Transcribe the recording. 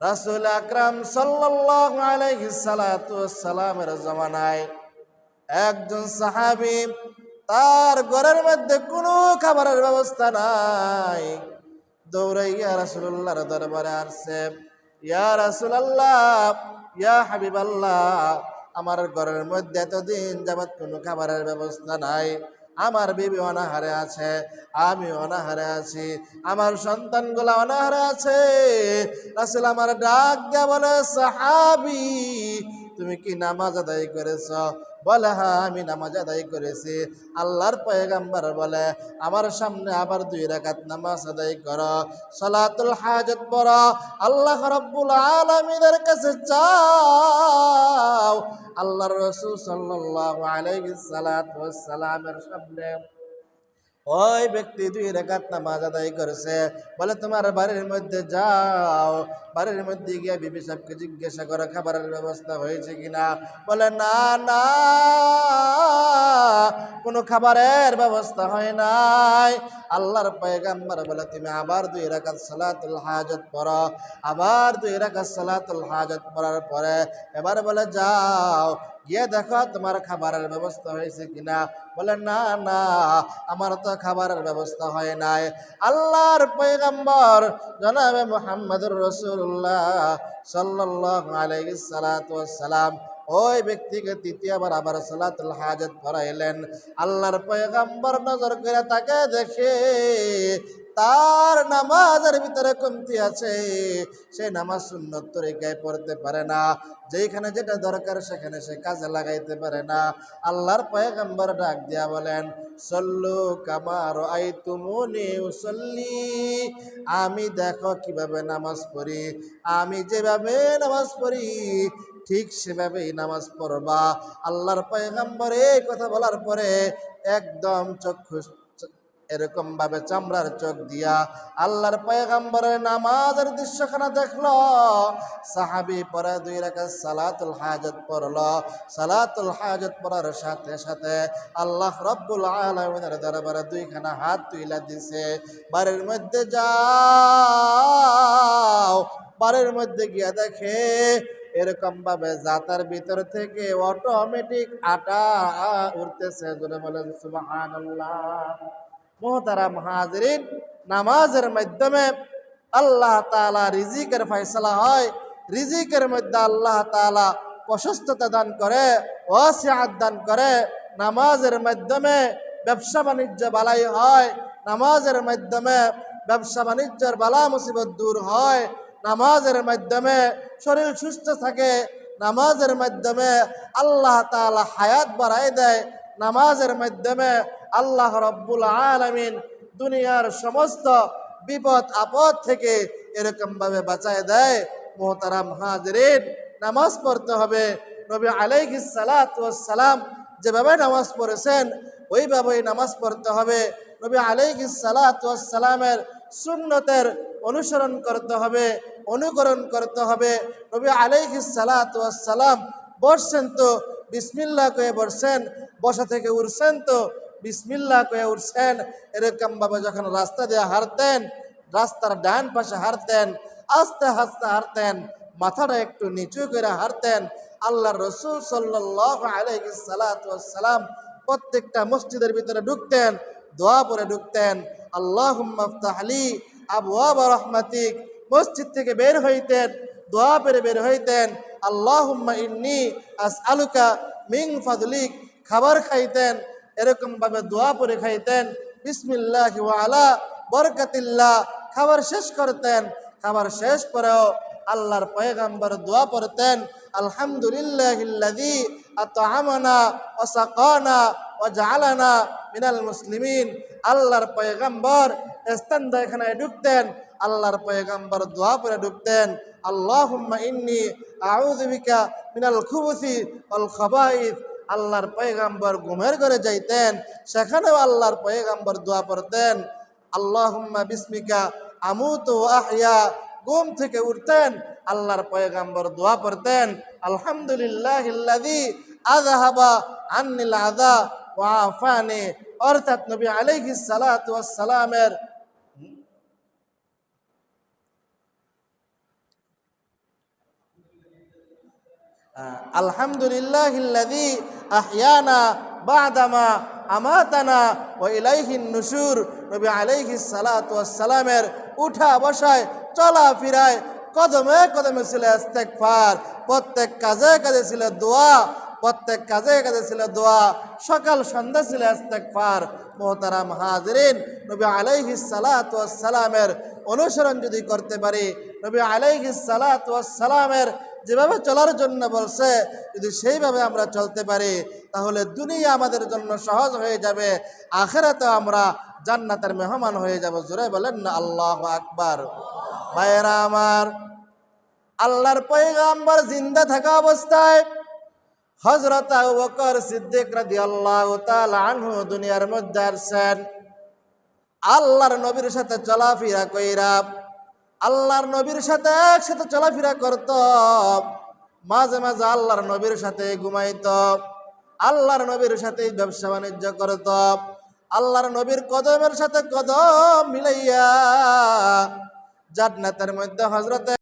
রাসুল আকরাম সালামের জমানায় একজন সাহাবী তার ঘরের মধ্যে কোনো খাবারের ব্যবস্থা নাই। দৌড়াইয়া রাসূলুল্লাহর দরবারে আসছে। ইয়া রাসূলুল্লাহ, ইয়া হাবিবাল্লাহ, আমার ঘরের মধ্যে এতদিন যাবৎ কোনো খাবারের ব্যবস্থা নাই। আমার বিবি অনাহারে আছে, আমি অনাহারে আছি, আমার সন্তানগুলো অনাহারে আছে। আসলে আমার ডাক বলে, সাহাবি তুমি কি নামাজ আদায় করেছ? বলে হ্যাঁ আমি নামাজ আদায় করেছি। আল্লাহর পয়গাম্বার বলে, আমার সামনে আবার দুই রাকাত নামাজ আদায় করো। সলাতুল হাজত পড়ো। আল্লাহ রব্বুল আলমিনের কাছে চাও আল্লাহর রসুল সাল্লাল্লাহু আলাইহি সালাতু সালামের সামনে ওই ব্যক্তি দুই রেখাত নামাজ আদায় করেছে। বলে, তোমার বাড়ির মধ্যে যাও। বাড়ির মধ্যে গিয়ে বিবি সাহেবকে জিজ্ঞাসা করো, খাবারের ব্যবস্থা হয়েছে কিনা? বলে, না না। কোনো খাবারের ব্যবস্থা হয় নাই। আল্লাহর পয়গাম্বার বলে, তুমি আবার দুই রাকাত সালাতুল হাজত পড়ো। আবার দুই রাকাত সালাতুল হাজত পড়ার পরে এবার বলে, যাও। গিয়ে দেখো, তোমার খাবারের ব্যবস্থা হয়েছে কিনা? বলে, না না, আমার তো খাবারের ব্যবস্থা হয় নাই। আল্লাহর পয়গম্বর জনাবে মোহাম্মদুর রসুল্লাহ সাল্লাহ আলাইহি সালাতু সালাম ওই ব্যক্তিকে তৃতীয়বার আবার সালাতুল হাজত পড়াইলেন। আল্লাহর পয়গম্বর নজর করে তাকে দেখে তার নামাজের ভিতরে কমতি আছে, সে নামাজ সুন্নত তরিকায় পড়তে পারে না। যেখানে যেটা দরকার সেখানে সে কাজে লাগাইতে পারে না। আল্লাহর পয়গম্বর ডাক দিয়া বলেন, সল্লু কামার আই তুমুনি উসল্লি। আমি দেখো কীভাবে নামাজ পড়ি। আমি যেভাবে নামাজ পড়ি, ঠিক সেভাবেই নামাজ পড়বা। আল্লাহর পয়গম্বর এই কথা বলার পরে একদম চক্ষু এরকম ভাবে চামড়ার চোখ দিয়া আল্লাহর পয়গম্বরের নামাজের দৃশ্যখানা দেখল। সাহাবি পরে দুই রেখা সালাতুল হাজত পড়ল। সালাতুল হাজত পড়ার সাথে সাথে আল্লাহ রব্বুল আলমিনের দরবারে দুইখানা হাত তুইলা দিছে। বাড়ির মধ্যে যাও। বাড়ির মধ্যে গিয়া দেখে এরকম ভাবে জাতার ভিতর থেকে অটোমেটিক আটা উঠতেছে। বলেন, সুবহানাল্লাহ। মোহতারাম হাজরিন, নামাজের মাধ্যমে আল্লাহ তালা রিজিকের ফয়সলা হয়। রিজিকের মধ্যে আল্লাহ তালা প্রশস্ততা দান করে, ওয়াসিয়াত দান করে। নামাজের মাধ্যমে ব্যবসা বাণিজ্য বালাই হয়। নামাজের মাধ্যমে ব্যবসা বাণিজ্যের বালা মুসিবত দূর হয়। নামাজের মাধ্যমে শরীর সুস্থ থাকে। নামাজের মাধ্যমে আল্লাহ তালা হায়াত বাড়াই দেয়। নামাজের মাধ্যমে আল্লাহ রব্বুল আলমিন দুনিয়ার সমস্ত বিপদ, আপদ থেকে এরকম ভাবে বাঁচায় দেয়। মোহতারাম হাজরিন, নামাজ পড়তে হবে। নবী আলাইহি সালাম যেভাবে নামাজ পড়েছেন, ওইভাবেই নামাজ পড়তে হবে। নবী আলাইহি সালামের সুন্নতের অনুসরণ করতে হবে, অনুকরণ করতে হবে। নবী আলাইহি সালাম বসছেন তো বিসমিল্লা কয়ে বসছেন, বসা থেকে উঠছেন তো বিসমিল্লা কয়ে উঠছেন। এরকম ভাবে যখন রাস্তা দিয়ে হারতেন রাস্তার ডান পাশে হারতেন আস্তে আস্তে হারতেন মাথাটা একটু নিচু করে হারতেন আল্লাহ রসুল আলাইসালাম প্রত্যেকটা মসজিদের ভিতরে ঢুকতেন, দোয়া পরে ঢুকতেন আল্লাহ আলী আবু আবা রহমাতিক মসজিদ থেকে বের হইতেন, দোয়া পেরে বের হইতেন আল্লাহ ইন্নি আস আলুকা মিং ফাদলিক। খাবার খাইতেন এরকম ভাবে দোয়া পরে খাইতেন। বিসমিল্লাহ আলা বরকাতিল্লাহ। খাবার শেষ করতেন, খাবার শেষ পরেও আল্লাহর পয়গাম্বর দোয়া পড়তেন, আলহামদুলিল্লাহিল্লাযী আতআমানা ওয়া সাকানা ওয়া জাআলানা মিনাল মুসলিমিন। আল্লাহর পয়গাম্বর ইস্তানদা এখানে ঢুকতেন, আল্লাহর পয়গাম্বর দোয়া পড়ে ঢুকতেন, আল্লাহুম্মা ইন্নী আউযু বিকা মিনাল খুবুসি ওয়াল খাবাইস। আল্লাহর পয়গাম্বর ঘুমের ঘরে যাইতেন, সেখানেও আল্লাহর পয়গাম্বর দোয়া পড়তেন, আল্লাহুম্মা বিসমিকা আমুত আহিয়া ঘুম থেকে উঠতেন, আল্লাহর পয়গাম্বর দোয়া পড়তেন আলহামদুলিল্লাহ আজাহাবা আন্নিল আদা ওয়া আফানি। অর্থাৎ নবী আলাইহিস সালাতু ওয়াস সালামের আলহামদুলিল্লাহ আমাতানা ও নুসুর নবী আলাইহি সালাতু সালামের উঠা বসায়, চলা ফিরায়, কদমে কদমে ছিল ইস্তেগফার, প্রত্যেক কাজে কাজে ছিল দোয়া, প্রত্যেক কাজে কাজে ছিল দোয়া, সকাল সন্ধ্যা ছিল ইস্তেগফার। মোহতারাম হাজরিন, নবী আলাইহি সালাতু সালামের অনুসরণ যদি করতে পারি, নবী আলাইহি সালামের যেভাবে চলার জন্য বলছে, যদি সেইভাবে আমরা চলতে পারি, তাহলে দুনিয়া আমাদের জন্য সহজ হয়ে যাবে, আখেরাতে আমরা জান্নাতের মেহমান হয়ে যাব। জোরে বলেন না, আল্লাহ আকবার। ভাইয়েরা আমার, আল্লাহর পয়গাম্বর জিন্দা থাকা অবস্থায় হজরত বকর সিদ্দিক রাদিয়াল্লাহু তাআলা আনহু দুনিয়ার মধ্যে আসছেন। আল্লাহর নবীর সাথে চলাফেরা কইরা আল্লাহর নবীর সাথে একসাথে চলাফেরা করত। মাঝে মাঝে আল্লাহর নবীর সাথে ঘুমাইত। আল্লাহর নবীর সাথে ব্যবসা বাণিজ্য করত। আল্লাহর নবীর কদমের সাথে কদম মিলাইয়া জান্নাতের মধ্যে হজরতে